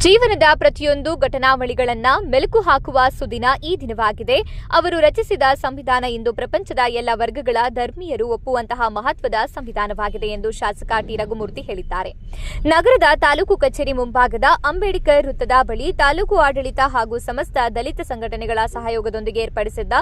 ಜೀವನದ ಪ್ರತಿಯೊಂದು ಘಟನಾವಳಿಗಳನ್ನ ಮೆಲುಕು ಹಾಕುವ ಸುದಿನ ಈ ದಿನವಾಗಿದೆ. ಅವರು ರಚಿಸಿದ ಸಂವಿಧಾನ ಇಂದು ಪ್ರಪಂಚದ ಎಲ್ಲ ವರ್ಗಗಳ ಧರ್ಮೀಯರು ಒಪ್ಪುವಂತಹ ಮಹತ್ವದ ಸಂವಿಧಾನವಾಗಿದೆ ಎಂದು ಶಾಸಕ ಟಿ. ರಘುಮೂರ್ತಿ ಹೇಳಿದ್ದಾರೆ. ನಗರದ ತಾಲೂಕು ಕಚೇರಿ ಮುಂಭಾಗದ ಅಂಬೇಡ್ಕರ್ ವೃತ್ತದ ಬಳಿ ತಾಲೂಕು ಆಡಳಿತ ಹಾಗೂ ಸಮಸ್ತ ದಲಿತ ಸಂಘಟನೆಗಳ ಸಹಯೋಗದೊಂದಿಗೆ ಏರ್ಪಡಿಸಿದ್ದ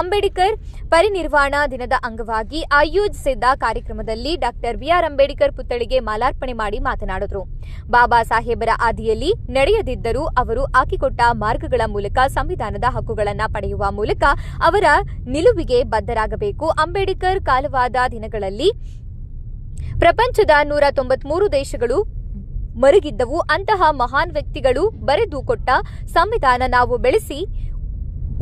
ಅಂಬೇಡ್ಕರ್ ಪರಿನಿರ್ವಾಣ ದಿನದ ಅಂಗವಾಗಿ ಆಯೋಜಿಸಿದ್ದ ಕಾರ್ಯಕ್ರಮದಲ್ಲಿ ಡಾಕ್ಟರ್ ಬಿಆರ್ ಅಂಬೇಡ್ಕರ್ ಪುತ್ಥಳಿಗೆ ಮಾಲಾರ್ಪಣೆ ಮಾಡಿ ಮಾತನಾಡಿದರು. ಬಾಬಾ ಸಾಹೇಬರ ಆದಿಯಲ್ಲಿ ನಡೆಯದಿದ್ದರೂ ಅವರು ಹಾಕಿಕೊಟ್ಟ ಮಾರ್ಗಗಳ ಮೂಲಕ ಸಂವಿಧಾನದ ಹಕ್ಕುಗಳನ್ನು ಪಡೆಯುವ ಮೂಲಕ ಅವರ ನಿಲುವಿಗೆ ಬದ್ಧರಾಗಬೇಕು. ಅಂಬೇಡ್ಕರ್ ಕಾಲವಾದ ದಿನಗಳಲ್ಲಿ ಪ್ರಪಂಚದ ನೂರ ತೊಂಬತ್ಮೂರು ದೇಶಗಳು ಮರುಗಿದ್ದವು. ಅಂತಹ ಮಹಾನ್ ವ್ಯಕ್ತಿಗಳು ಬರೆದು ಕೊಟ್ಟ ಸಂವಿಧಾನ ನಾವು ಬೆಳೆಸಿ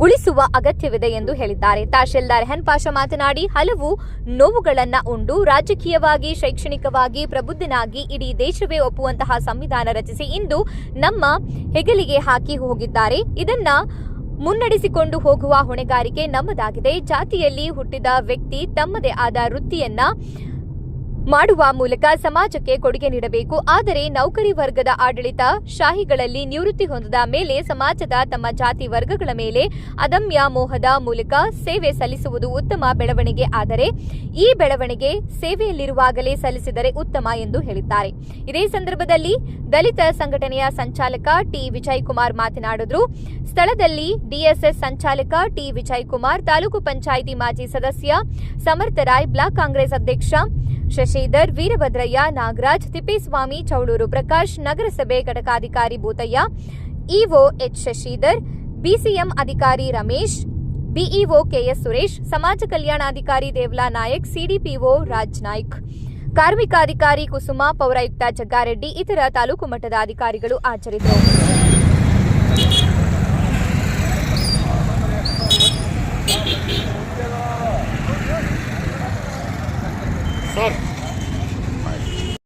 ಉಳಿಸುವ ಅಗತ್ಯವಿದೆ ಎಂದು ಹೇಳಿದ್ದಾರೆ. ತಹಶೀಲ್ದಾರ್ ಹೆನ್ ಪಾಷಾ ಮಾತನಾಡಿ, ಹಲವು ನೋವುಗಳನ್ನ ಉಂಡು ರಾಜಕೀಯವಾಗಿ, ಶೈಕ್ಷಣಿಕವಾಗಿ ಪ್ರಬುದ್ಧನಾಗಿ ಇಡೀ ದೇಶವೇ ಒಪ್ಪುವಂತಹ ಸಂವಿಧಾನ ರಚಿಸಿ ಇಂದು ನಮ್ಮ ಹೆಗಲಿಗೆ ಹಾಕಿ ಹೋಗಿದ್ದಾರೆ. ಇದನ್ನ ಮುನ್ನಡೆಸಿಕೊಂಡು ಹೋಗುವ ಹೊಣೆಗಾರಿಕೆ ನಮ್ಮದಾಗಿದೆ. ಜಾತಿಯಲ್ಲಿ ಹುಟ್ಟಿದ ವ್ಯಕ್ತಿ ತಮ್ಮದೇ ಆದ ವೃತ್ತಿಯನ್ನ ಮಾಡುವ ಮೂಲಕ ಸಮಾಜಕ್ಕೆ ಕೊಡುಗೆ ನೀಡಬೇಕು. ಆದರೆ ನೌಕರಿ ವರ್ಗದ ಆಡಳಿತ ಶಾಹಿಗಳಲ್ಲಿ ನಿವೃತ್ತಿ ಹೊಂದದ ಮೇಲೆ ಸಮಾಜದ ತಮ್ಮ ಜಾತಿ ವರ್ಗಗಳ ಮೇಲೆ ಅದಮ್ಯ ಮೋಹದ ಮೂಲಕ ಸೇವೆ ಸಲ್ಲಿಸುವುದು ಉತ್ತಮ ಬೆಳವಣಿಗೆ. ಆದರೆ ಈ ಬೆಳವಣಿಗೆ ಸೇವೆಯಲ್ಲಿರುವಾಗಲೇ ಸಲ್ಲಿಸಿದರೆ ಉತ್ತಮ ಎಂದು ಹೇಳಿದ್ದಾರೆ. ಇದೇ ಸಂದರ್ಭದಲ್ಲಿ ದಲಿತ ಸಂಘಟನೆಯ ಸಂಚಾಲಕ ಟಿ. ವಿಜಯ್ ಕುಮಾರ್ ಮಾತನಾಡಿದ್ರು. ಸ್ಥಳದಲ್ಲಿ ಡಿಎಸ್ಎಸ್ ಸಂಚಾಲಕ ಟಿ. ವಿಜಯ್ ಕುಮಾರ್ ತಾಲೂಕು ಪಂಚಾಯಿತಿ ಮಾಜಿ ಸದಸ್ಯ ಸಮರ್ಥರಾಯ್, ಬ್ಲಾಕ್ ಕಾಂಗ್ರೆಸ್ ಅಧ್ಯಕ್ಷ ಶಶಿಧರ್, ವೀರಭದ್ರಯ್ಯ, ನಾಗರಾಜ್, ತಿಪ್ಪೇಸ್ವಾಮಿ, ಚೌಳೂರು ಪ್ರಕಾಶ್, ನಗರಸಭೆ ಘಟಕಾಧಿಕಾರಿ Bhutayya, EO H Shashidhar, BCM ಅಧಿಕಾರಿ ರಮೇಶ್, ಬಿಇಒ ಕೆಎಸ್ ಸುರೇಶ್, ಸಮಾಜ ಕಲ್ಯಾಣಾಧಿಕಾರಿ ದೇವ್ಲಾ ನಾಯಕ್, ಸಿಡಿಪಿಒ ರಾಜ್ ನಾಯ್ಕ್, ಕಾರ್ಮಿಕಾಧಿಕಾರಿ ಕುಸುಮ, ಪೌರಾಯುಕ್ತ ಜಗ್ಗಾರೆಡ್ಡಿ, ಇತರ ತಾಲೂಕು ಮಟ್ಟದ ಅಧಿಕಾರಿಗಳು ಆಚರಿಸಿದರು Oh.